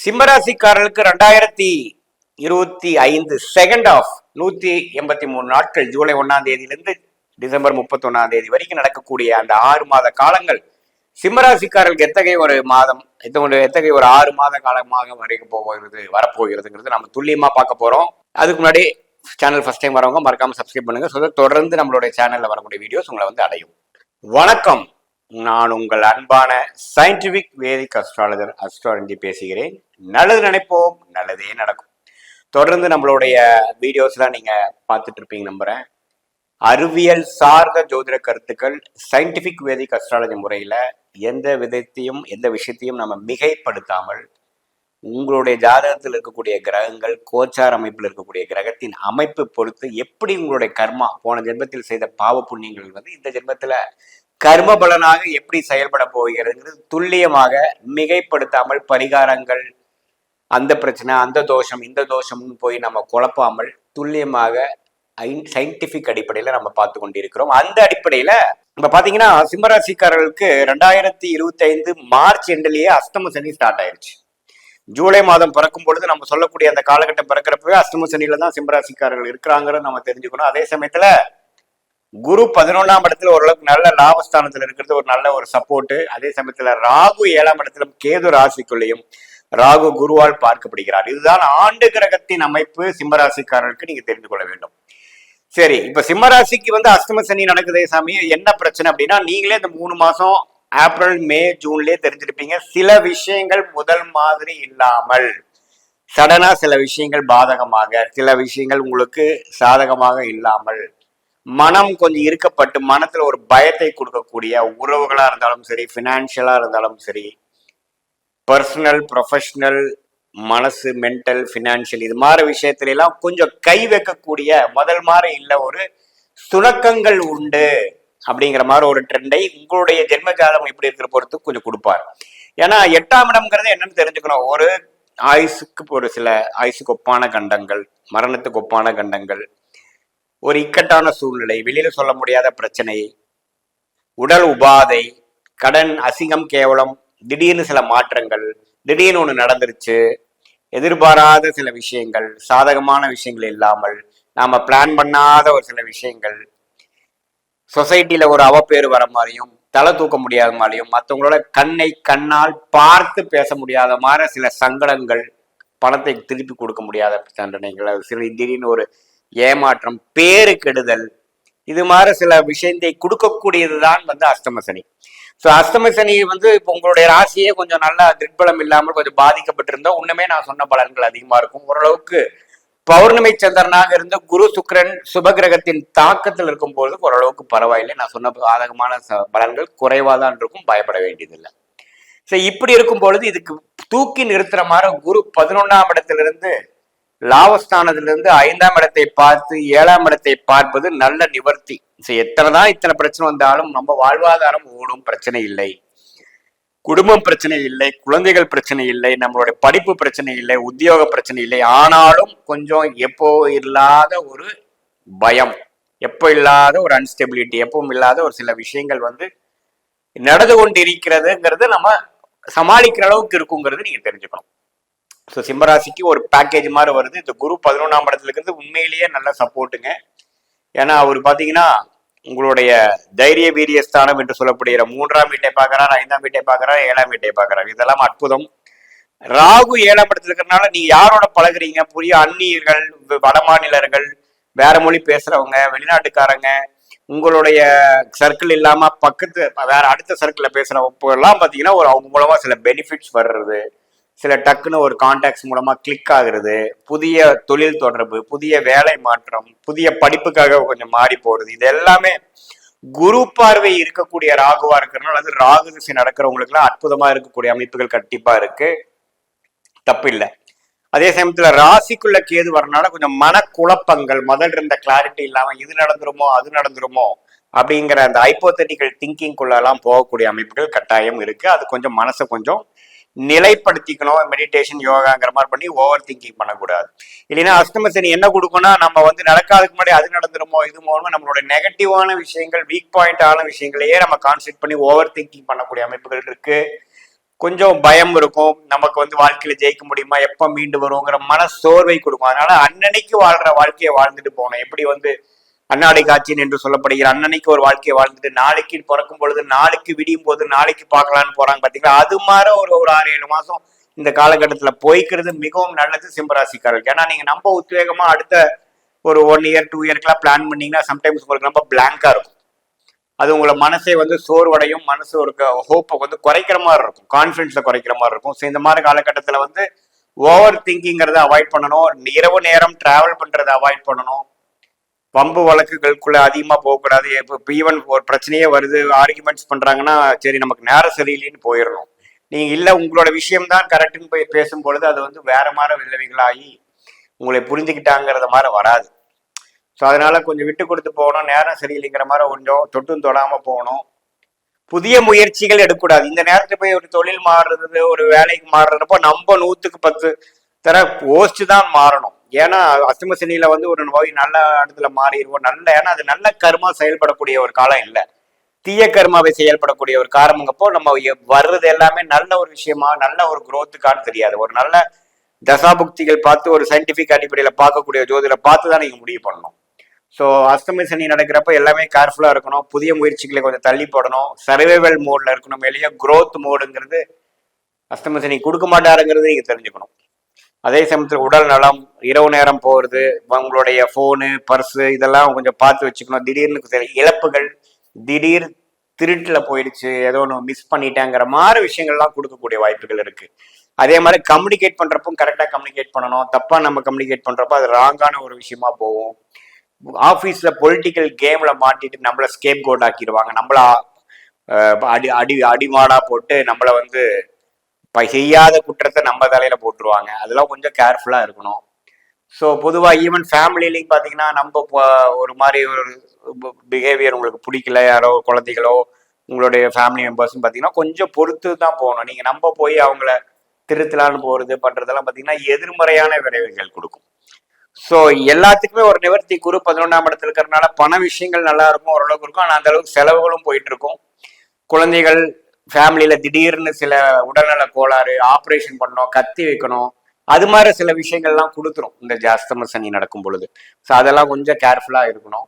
சிம்மராசிக்காரர்களுக்கு ரெண்டாயிரத்தி இருபத்தி ஐந்து செகண்ட் ஆஃப் நூத்தி எண்பத்தி மூணு நாட்கள் ஜூலை ஒன்னாம் தேதியிலிருந்து டிசம்பர் முப்பத்தி தேதி வரைக்கும் நடக்கக்கூடிய அந்த ஆறு மாத காலங்கள். சிம்மராசிக்காரர்களுக்கு எத்தகைய ஒரு மாதம் எத்தனை எத்தகைய ஒரு ஆறு மாத காலமாக வரைக்கும் போகிறது வரப்போகிறதுங்கிறது நம்ம துல்லியமா பார்க்க போறோம். அதுக்கு முன்னாடி சேனல் ஃபர்ஸ்ட் டைம் வரவங்க மறக்காம சப்ஸ்கிரைப் பண்ணுங்க. ஸோ தொடர்ந்து நம்மளுடைய சேனல்ல வரக்கூடிய வீடியோஸ் உங்களை வந்து அடையும். வணக்கம். நான் உங்கள் அன்பான சயின்டிபிக் வேதிக் அஸ்ட்ராலஜர் அஸ்ட்ராலஜி பேசுகிறேன். நல்லது நினைப்போம் நல்லதே நடக்கும். தொடர்ந்து நம்மளுடைய வீடியோஸ்லாம் நீங்க பார்த்துட்டு இருப்பீங்க நம்புறேன். அறிவியல் சார்ந்த ஜோதிட கருத்துக்கள் சயின்டிபிக் வேதிக் அஸ்ட்ராலஜி முறையில எந்த விதத்தையும் எந்த விஷயத்தையும் நம்ம மிகைப்படுத்தாமல் உங்களுடைய ஜாதகத்தில் இருக்கக்கூடிய கிரகங்கள் கோச்சார் அமைப்பில் இருக்கக்கூடிய கிரகத்தின் அமைப்பு பொறுத்து எப்படி உங்களுடைய கர்மா போன ஜென்மத்தில் செய்த பாவ புண்ணியங்கள் வந்து இந்த ஜென்மத்தில் கர்ம பலனாக எப்படி செயல்பட போகிறதுங்கிறது துல்லியமாக மிகைப்படுத்தாமல் பரிகாரங்கள் அந்த பிரச்சனை அந்த தோஷம் இந்த தோஷம்னு போய் நம்ம குழப்பாமல் துல்லியமாக சயின்டிபிக் அடிப்படையில நம்ம பார்த்து கொண்டிருக்கிறோம். அந்த அடிப்படையில நம்ம பாத்தீங்கன்னா சிம்மராசிக்காரர்களுக்கு ரெண்டாயிரத்தி இருபத்தி ஐந்து மார்ச் எண்டிலேயே அஸ்தம சனி ஸ்டார்ட் ஆயிருச்சு. ஜூலை மாதம் பிறக்கும் பொழுது நம்ம சொல்லக்கூடிய அந்த காலகட்டம் பிறக்கிறப்பவே அஸ்தம சனியில தான் சிம்மராசிக்காரர்கள் இருக்கிறாங்கிறத நம்ம தெரிஞ்சுக்கணும். அதே சமயத்துல குரு பதினொன்றாம் இடத்துல ஓரளவுக்கு நல்ல லாபஸ்தானத்துல இருக்கிறது ஒரு நல்ல ஒரு சப்போர்ட் அதே சமயத்துல ராகு ஏழாம் இடத்துல கேது ராசிக்குள்ளேயும் ராகு குருவால் பார்க்கப்படுகிறார். இதுதான் ஆண்டு கிரகத்தின் அமைப்பு சிம்மராசிக்காரர்களுக்கு நீங்க தெரிந்து கொள்ள வேண்டும். சரி இப்ப சிம்மராசிக்கு வந்து அஷ்டம சனி நடக்குதே சாமி என்ன பிரச்சனை அப்படின்னா நீங்களே இந்த மூணு மாசம் ஏப்ரல் மே ஜூன்லயே தெரிஞ்சிருப்பீங்க. சில விஷயங்கள் முதல் மாதிரி இல்லாமல் சடனா சில விஷயங்கள் பாதகமாக சில விஷயங்கள் உங்களுக்கு சாதகமாக இல்லாமல் மனம் கொஞ்சம் இருக்கப்பட்டு மனத்துல ஒரு பயத்தை கொடுக்கக்கூடிய உறவுகளா இருந்தாலும் சரி பினான்சியலா இருந்தாலும் சரி பர்சனல் ப்ரொஃபஷனல் மனசு மென்டல் ஃபினான்ஷியல் இது மாதிரி விஷயத்துல எல்லாம் கொஞ்சம் கை வைக்கக்கூடிய முதல் மாதிரி இல்லை ஒரு சுணக்கங்கள் உண்டு அப்படிங்கிற மாதிரி ஒரு ட்ரெண்டை உங்களுடைய ஜென்ம ஜாதகம் இருக்கிற பொறுத்து கொஞ்சம் கொடுப்பார். ஏன்னா எட்டாம் இடம்ங்கிறது என்னன்னு தெரிஞ்சுக்கணும். ஒரு ஆயுசுக்கு ஒரு சில ஆயுசுக்கு ஒப்பான கண்டங்கள் மரணத்துக்கு ஒப்பான கண்டங்கள் ஒரு இக்கட்டான சூழ்நிலை வெளியில சொல்ல முடியாத பிரச்சனை. உடல் உபாதை கடன் அசிங்கம் கேவலம் திடீர்னு சில மாற்றங்கள் திடீர்னு ஒன்று நடந்துருச்சு எதிர்பாராத சில விஷயங்கள் சாதகமான விஷயங்கள் இல்லாமல் நாம பிளான் பண்ணாத ஒரு சில விஷயங்கள். சொசைட்டில ஒரு அவப்பேறு வர மாதிரியும் தலை தூக்க முடியாத மாதிரியும் மற்றவங்களோட கண்ணை கண்ணால் பார்த்து பேச முடியாத மாதிரி சில சங்கடங்கள் பணத்தை திருப்பி கொடுக்க முடியாத தண்டனைகள் சில திடீர்னு ஒரு ஏமாற்றம் பேரு கெடுதல் இது மாதிரி சில விஷயத்தை கொடுக்கக்கூடியது தான் வந்து அஷ்டம சனி. ஸோ அஷ்டம சனி வந்து இப்போ உங்களுடைய ராசியே கொஞ்சம் நல்லா திருப்பலம் இல்லாமல் கொஞ்சம் பாதிக்கப்பட்டிருந்தா ஒன்றுமே நான் சொன்ன பலன்கள் அதிகமாக இருக்கும். ஓரளவுக்கு பௌர்ணமி சந்திரனாக இருந்த குரு சுக்கிரன் சுபகிரகத்தின் தாக்கத்தில் இருக்கும் பொழுது ஓரளவுக்கு பரவாயில்லை. நான் சொன்ன பாதகமான ச- பலன்கள் குறைவாக தான் இருக்கும். பயப்பட வேண்டியதில்லை. ஸோ இப்படி இருக்கும் பொழுது இதுக்கு தூக்கி நிறுத்துற மாதிரி குரு பதினொன்றாம் இடத்திலிருந்து லாபஸ்தானத்திலிருந்து ஐந்தாம் இடத்தை பார்த்து ஏழாம் இடத்தை பார்ப்பது நல்ல நிவர்த்தி. ஸோ எத்தனை தான் இத்தனை பிரச்சனை வந்தாலும் நம்ம வாழ்வாதாரம் ஓடும் பிரச்சனை இல்லை. குடும்பம் பிரச்சனை இல்லை குழந்தைகள் பிரச்சனை இல்லை நம்மளுடைய படிப்பு பிரச்சனை இல்லை உத்தியோக பிரச்சனை இல்லை. ஆனாலும் கொஞ்சம் எப்போ இல்லாத ஒரு பயம் எப்போ இல்லாத ஒரு அன்ஸ்டெபிலிட்டி எப்பவும் இல்லாத ஒரு சில விஷயங்கள் வந்து நடந்து கொண்டு இருக்கிறதுங்கிறது நம்ம சமாளிக்கிற அளவுக்கு இருக்குங்கிறது நீங்க தெரிஞ்சுக்கணும். ஸோ சிம்மராசிக்கு ஒரு பேக்கேஜ் மாதிரி வருது. இந்த குரு பதினொன்றாம் இடத்துல இருக்கிறது உண்மையிலேயே நல்ல சப்போர்ட்டுங்க ஏன்னா அவர் பார்த்தீங்கன்னா உங்களுடைய தைரிய வீரிய ஸ்தானம் என்று சொல்லப்படுகிற மூன்றாம் வீட்டை பார்க்கறார் ஐந்தாம் வீட்டை பார்க்கறார் ஏழாம் வீட்டை பார்க்கறார். இதெல்லாம் அற்புதம். ராகு ஏழாம் இடத்துல இருக்கிறனால நீ யாரோட பழகுறீங்க? புதிய அந்நியர்கள் வட மாநிலர்கள் வேற மொழி பேசுறவங்க வெளிநாட்டுக்காரங்க உங்களுடைய சர்க்கிள் இல்லாம பக்கத்து வேற அடுத்த சர்க்கிள்ல பேசுறவங்க எல்லாம் பாத்தீங்கன்னா ஒரு அவங்க மூலமா சில பெனிஃபிட்ஸ் வர்றது. சில டக்குன்னு ஒரு கான்டாக்ட்ஸ் மூலமாக கிளிக் ஆகுறது புதிய தொழில் தொடர்பு புதிய வேலை மாற்றம் புதிய படிப்புக்காக கொஞ்சம் மாறி போகிறது இது எல்லாமே குரு பார்வை இருக்கக்கூடிய ராகுவா இருக்கிறனால அது ராகு திசை நடக்கிறவங்களுக்குலாம் அற்புதமா இருக்கக்கூடிய அமைப்புகள் கண்டிப்பா இருக்கு. தப்பு இல்லை அதே சமயத்துல ராசிக்குள்ள கேது வரனால கொஞ்சம் மனக்குழப்பங்கள் முதல்ல இருந்த கிளாரிட்டி இல்லாம இது நடந்துருமோ அது நடந்துருமோ அப்படிங்கிற அந்த ஹைப்போத்தட்டிக்கல் திங்கிங்குள்ள எல்லாம் போகக்கூடிய அமைப்புகள் கட்டாயம் இருக்கு. அது கொஞ்சம் மனசை கொஞ்சம் நிலைப்படுத்திக்கணும் மெடிடேஷன் யோகாங்கிற மாதிரி பண்ணி ஓவர் திங்கிங் பண்ணக்கூடாது. இல்லைன்னா அஸ்தமசனி என்ன கொடுக்கும்னா நம்ம வந்து நடக்காதுக்கு முன்னாடி அது நடந்துருமோ இது மூலமா நம்மளோட நெகட்டிவான விஷயங்கள் வீக் பாயிண்ட் ஆன விஷயங்களையே நம்ம கான்சென்ட் பண்ணி ஓவர் திங்கிங் பண்ணக்கூடிய அமைப்புகள் இருக்கு. கொஞ்சம் பயம் இருக்கும். நமக்கு வந்து வாழ்க்கையில ஜெயிக்க முடியுமா? எப்ப மீண்டு வருங்கிற மன சோர்வை கொடுக்கும். அதனால அன்னன்னைக்கு வாழ்ற வாழ்க்கையை வாழ்ந்துட்டு போகணும். எப்படி வந்து அன்னாடை காட்சியன் என்று சொல்லப்படுகிற அன்னன்னைக்கு ஒரு வாழ்க்கையை வாழ்ந்துட்டு நாளைக்கு பிறக்கும் பொழுது நாளைக்கு விடியும் போது நாளைக்கு பார்க்கலான்னு போறாங்க பாத்தீங்களா? அது மாதிரி ஒரு ஒரு ஆறு ஏழு மாசம் இந்த காலகட்டத்துல போய்க்கிறது மிகவும் நல்லது சிம்பராசிக்காரர்கள் ஏன்னா நீங்க நம்ம உத்வேகமா அடுத்த ஒரு ஒன் இயர் டூ இயர்க்கெல்லாம் பிளான் பண்ணீங்கன்னா சம்டைம்ஸ் உங்களுக்கு ரொம்ப பிளாங்கா இருக்கும். அது உங்களை மனசை வந்து சோர்வடையும் மனசு ஒரு ஹோப்பை வந்து குறைக்கிற மாதிரி இருக்கும். கான்ஃபிடென்ஸை குறைக்கிற மாதிரி இருக்கும். ஸோ இந்த மாதிரி காலகட்டத்தில் வந்து ஓவர் திங்கிங்கிறத அவாய்ட் பண்ணணும். இரவு நேரம் டிராவல் பண்ணுறதை அவாய்ட் பண்ணணும். வம்பு வழக்குகளுக்குள்ள அதிகமாக போகக்கூடாது. இப்போ ஈவன் ஒரு பிரச்சனையே வருது ஆர்குமெண்ட்ஸ் பண்ணுறாங்கன்னா சரி நமக்கு நேரம் சரியில்லைன்னு போயிடணும். நீங்கள் இல்லை உங்களோட விஷயம்தான் கரெக்டுன்னு போய் பேசும்பொழுது அது வந்து வேற மாதிரி விளைவுகளாகி உங்களை புரிஞ்சுக்கிட்டாங்கிறத மாதிரி வராது. ஸோ அதனால கொஞ்சம் விட்டு கொடுத்து போகணும் நேரம் சரியில்லைங்கிற மாதிரி கொஞ்சம் தொட்டும் தொடாமல் போகணும். புதிய முயற்சிகள் எடுக்கக்கூடாது. இந்த நேரத்தில் போய் ஒரு தொழில் மாறுறது ஒரு வேலைக்கு மாறுறப்போ நம்ம நூற்றுக்கு பத்து தர போஸ்ட் தான் மாறணும். ஏன்னா அஸ்தம சனியில வந்து ஒரு நோய் நல்ல இடத்துல மாறிடுவோம். நல்ல ஏன்னா அது நல்ல கர்மா செயல்படக்கூடிய ஒரு காலம் இல்லை. தீய கர்மாவை செயல்படக்கூடிய ஒரு காரணங்கப்போ நம்ம வர்றது எல்லாமே நல்ல ஒரு விஷயமா நல்ல ஒரு growth-க்கான்னு தெரியாது. ஒரு நல்ல தசாபுக்திகள் பார்த்து ஒரு சயின்டிபிக் அடிப்படையில் பார்க்கக்கூடிய ஜோதிட பார்த்து தான் நீங்க முடிவு பண்ணணும். ஸோ அஸ்தமி சனி நடக்கிறப்ப எல்லாமே கேர்ஃபுல்லாக இருக்கணும். புதிய முயற்சிகளை கொஞ்சம் தள்ளி போடணும். சர்வைவல் மோடில் இருக்கணும். வெளியே குரோத் மோடுங்கிறது அஸ்தமி சனி கொடுக்க மாட்டாருங்கிறது நீங்கள் தெரிஞ்சுக்கணும். அதே சமயத்தில் உடல் நலம் இரவு நேரம் போகிறது உங்களுடைய ஃபோனு பர்ஸு இதெல்லாம் கொஞ்சம் பார்த்து வச்சுக்கணும். திடீர்னு சில இழப்புகள் திடீர் திருட்டில் போயிடுச்சு ஏதோ ஒன்று மிஸ் பண்ணிட்டேங்கிற மாதிரி விஷயங்கள்லாம் கொடுக்கக்கூடிய வாய்ப்புகள் இருக்குது அதே மாதிரி கம்யூனிகேட் பண்ணுறப்பும் கரெக்டாக கம்யூனிகேட் பண்ணணும். தப்பாக நம்ம கம்யூனிகேட் பண்ணுறப்போ அது ராங்கான ஒரு விஷயமா போகும். ஆஃபீஸில் பொலிட்டிக்கல் கேமில் மாட்டிட்டு நம்மளை ஸ்கேப் கோட் ஆக்கிடுவாங்க. நம்மள அடி அடி அடிமாடாக போட்டு நம்மளை வந்து இப்போ செய்யாத குற்றத்தை நம்ம தலையில போட்டுருவாங்க. அதெல்லாம் கொஞ்சம் கேர்ஃபுல்லாக இருக்கணும். ஸோ பொதுவாக ஈவன் ஃபேமிலிலையும் பார்த்தீங்கன்னா நம்ம ஒரு மாதிரி ஒரு பிஹேவியர் உங்களுக்கு பிடிக்கல யாரோ குழந்தைகளோ உங்களுடைய ஃபேமிலி மெம்பர்ஸ்னு பார்த்தீங்கன்னா கொஞ்சம் பொறுத்து தான் போகணும். நீங்கள் நம்ம போய் அவங்கள திருத்தலான்னு போகிறது பண்ணுறதெல்லாம் பார்த்தீங்கன்னா எதிர்மறையான விளைவுகள் கொடுக்கும். ஸோ எல்லாத்துக்குமே ஒரு நிவர்த்தி குரு பதினொன்றாம் இடத்துல இருக்கிறதுனால பண விஷயங்கள் நல்லா இருக்கும் ஓரளவுக்கு இருக்கும். ஆனால் அந்த அளவுக்கு செலவுகளும் போயிட்டு இருக்கும். குழந்தைகள் ஃபேமிலியில திடீர்னு சில உடல்நல கோளாறு ஆப்ரேஷன் பண்ணணும் கத்தி வைக்கணும் அது மாதிரி சில விஷயங்கள்லாம் கொடுத்துரும். இந்த ஜாஸ்தம சனி நடக்கும் பொழுது. ஸோ அதெல்லாம் கொஞ்சம் கேர்ஃபுல்லாக இருக்கணும்.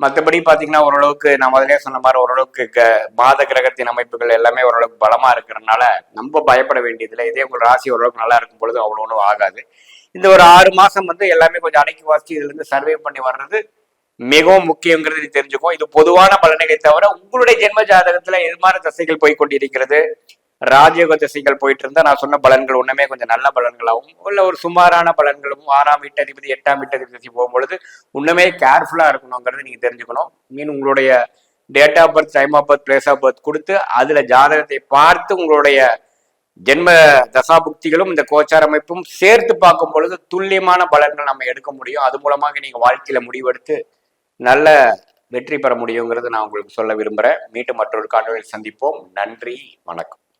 மற்றபடி பார்த்தீங்கன்னா ஓரளவுக்கு நான் முதலே சொன்ன மாதிரி ஓரளவுக்கு க மாத கிரகத்தின் அமைப்புகள் எல்லாமே ஓரளவுக்கு பலமா இருக்கிறதுனால நம்ம பயப்பட வேண்டியதில்லை. இதே உங்கள் ராசி ஓரளவுக்கு நல்லா இருக்கும் பொழுது அவ்வளோ ஒன்றும் ஆகாது. இந்த ஒரு ஆறு மாசம் வந்து எல்லாமே கொஞ்சம் அடக்கி வாசித்து இதுலேருந்து சர்வே பண்ணி வர்றது மிகவும் முக்கியங்கிறது நீ தெரிஞ்சுக்கோ. இது பொதுவான பலன்களை தவிர உங்களுடைய ஜென்ம ஜாதகத்துல எதிர்மான தசைகள் போய் கொண்டிருக்கிறது. ராஜயோக திசைகள் போயிட்டு இருந்தா நான் சொன்ன பலன்கள் ஒண்ணுமே கொஞ்சம் நல்ல பலன்களாகவும் இல்ல ஒரு சுமாரான பலன்களும் ஆறாம் வீட்டதிபதி எட்டாம் வீட்டதிபதி அதிபதி போகும்பொழுது ஒண்ணுமே கேர்ஃபுல்லா இருக்கணுங்கிறது நீங்க தெரிஞ்சுக்கணும். மீன் உங்களுடைய date of birth time of birth place of birth கொடுத்து அதுல ஜாதகத்தை பார்த்து உங்களுடைய ஜென்ம தசாபுக்திகளும் இந்த கோச்சார அமைப்பும் சேர்த்து பார்க்கும் பொழுது துல்லியமான பலன்கள் நம்ம எடுக்க முடியும். அது மூலமாக நீங்க வாழ்க்கையில முடிவெடுத்து நல்ல வெற்றி பெற முடியுங்கிறது நான் உங்களுக்கு சொல்ல விரும்புகிறேன் மீண்டும் மற்றொரு காணொலியில் சந்திப்போம். நன்றி வணக்கம்.